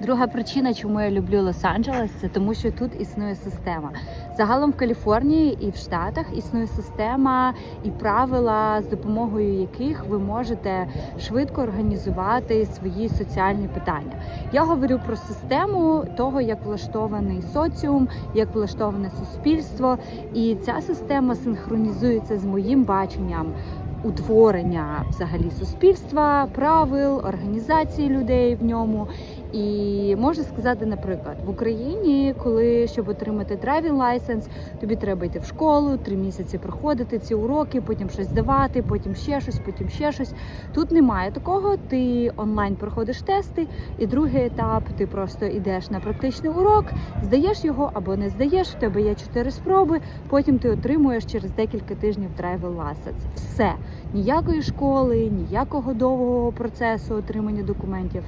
Друга причина, чому я люблю Лос-Анджелес, це тому, що тут існує система. Загалом в Каліфорнії і в Штатах існує система і правила, з допомогою яких ви можете швидко організувати свої соціальні питання. Я говорю про систему того, як влаштований соціум, як влаштоване суспільство, і ця система синхронізується з моїм баченням утворення взагалі суспільства, правил, організації людей в ньому. І можна сказати, наприклад, в Україні, коли щоб отримати driving license, тобі треба йти в школу, три місяці проходити ці уроки, потім щось здавати, потім ще щось, потім ще щось. Тут немає такого. Ти онлайн проходиш тести, і другий етап ти просто йдеш на практичний урок, здаєш його або не здаєш. В тебе є чотири спроби. Потім ти отримуєш через декілька тижнів driving license. Все ніякої школи, ніякого довгого процесу отримання документів.